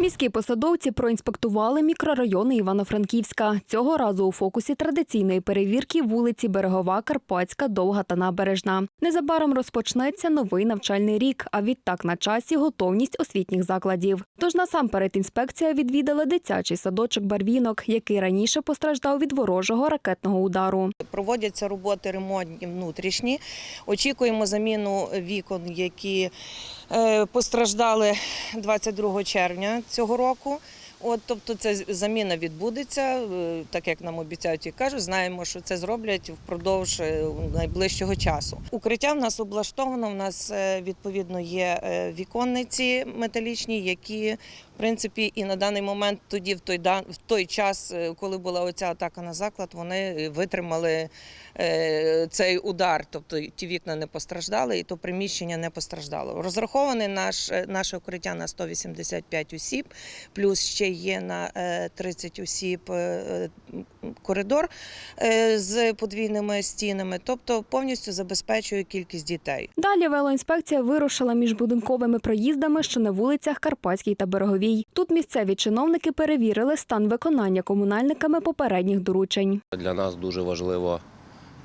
Міські посадовці проінспектували мікрорайони Івано-Франківська. Цього разу у фокусі традиційної перевірки вулиці Берегова, Карпатська, Довга та Набережна. Незабаром розпочнеться новий навчальний рік, а відтак на часі готовність освітніх закладів. Тож насамперед інспекція відвідала дитячий садочок Барвінок, який раніше постраждав від ворожого ракетного удару. Проводяться роботи ремонтні внутрішні. Очікуємо заміну вікон, які постраждали 22 червня цього року. От, тобто, ця заміна відбудеться, е, так як нам обіцяють і кажуть. Знаємо, що це зроблять впродовж е, найближчого часу. Укриття в нас облаштовано. В нас е, відповідно є віконниці металічні, які в принципі і на даний момент, тоді в той в той час, коли була оця атака на заклад, вони витримали цей удар. Тобто ті вікна не постраждали, і то приміщення не постраждало. Розраховане наш наше укриття на 185 осіб, плюс ще є на е, 30 осіб е, е, коридор е, з подвійними стінами, тобто повністю забезпечує кількість дітей. Далі велоінспекція вирушила між будинковими проїздами, що на вулицях Карпатській та Береговій. Тут місцеві чиновники перевірили стан виконання комунальниками попередніх доручень. Для нас дуже важливо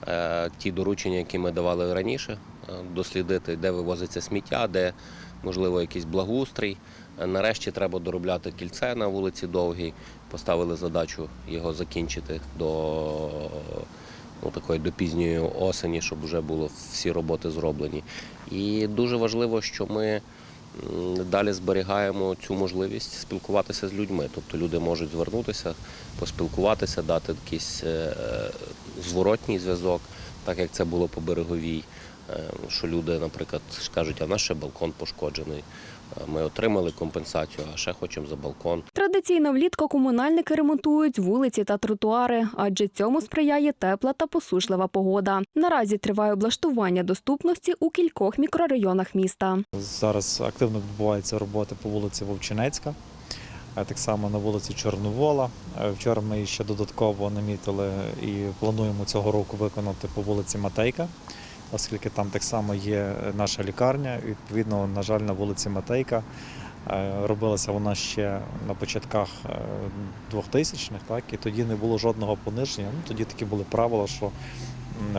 е, ті доручення, які ми давали раніше, е, дослідити, де вивозиться сміття, де можливо якийсь благоустрій. Е, Нарешті треба доробляти кільце на вулиці Довгій. Поставили задачу його закінчити до ну, такої до пізньої осені, щоб вже було всі роботи зроблені. І дуже важливо, що ми далі зберігаємо цю можливість спілкуватися з людьми. Тобто люди можуть звернутися, поспілкуватися, дати якийсь е, зворотній зв'язок, так як це було по береговій. Е, Що люди, наприклад, кажуть, а наш ще балкон пошкоджений. Е, Ми отримали компенсацію, а ще хочемо за балкон. Традиційно влітку комунальники ремонтують вулиці та тротуари, адже цьому сприяє тепла та посушлива погода. Наразі триває облаштування доступності у кількох мікрорайонах міста. Зараз активно відбуваються роботи по вулиці Вовчинецька, так само на вулиці Чорновола. Е, Вчора ми ще додатково намітили і плануємо цього року виконати по вулиці Матейка, оскільки там так само є наша лікарня. Відповідно, на жаль, на вулиці Матейка е, робилася вона ще на початках 2000-х, так, і тоді не було жодного пониження. Ну, тоді такі були правила, що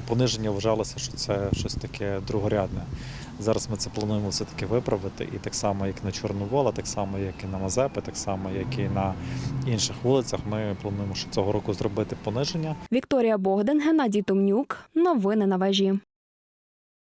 пониження вважалося, що це щось таке другорядне. Зараз ми це плануємо все-таки виправити, і так само, як на Чорновола, так само, як і на Мазепи, так само, як і на інших вулицях. Ми плануємо, що цього року зробити пониження. Вікторія Богдан, Геннадій Томнюк. Новини на вежі.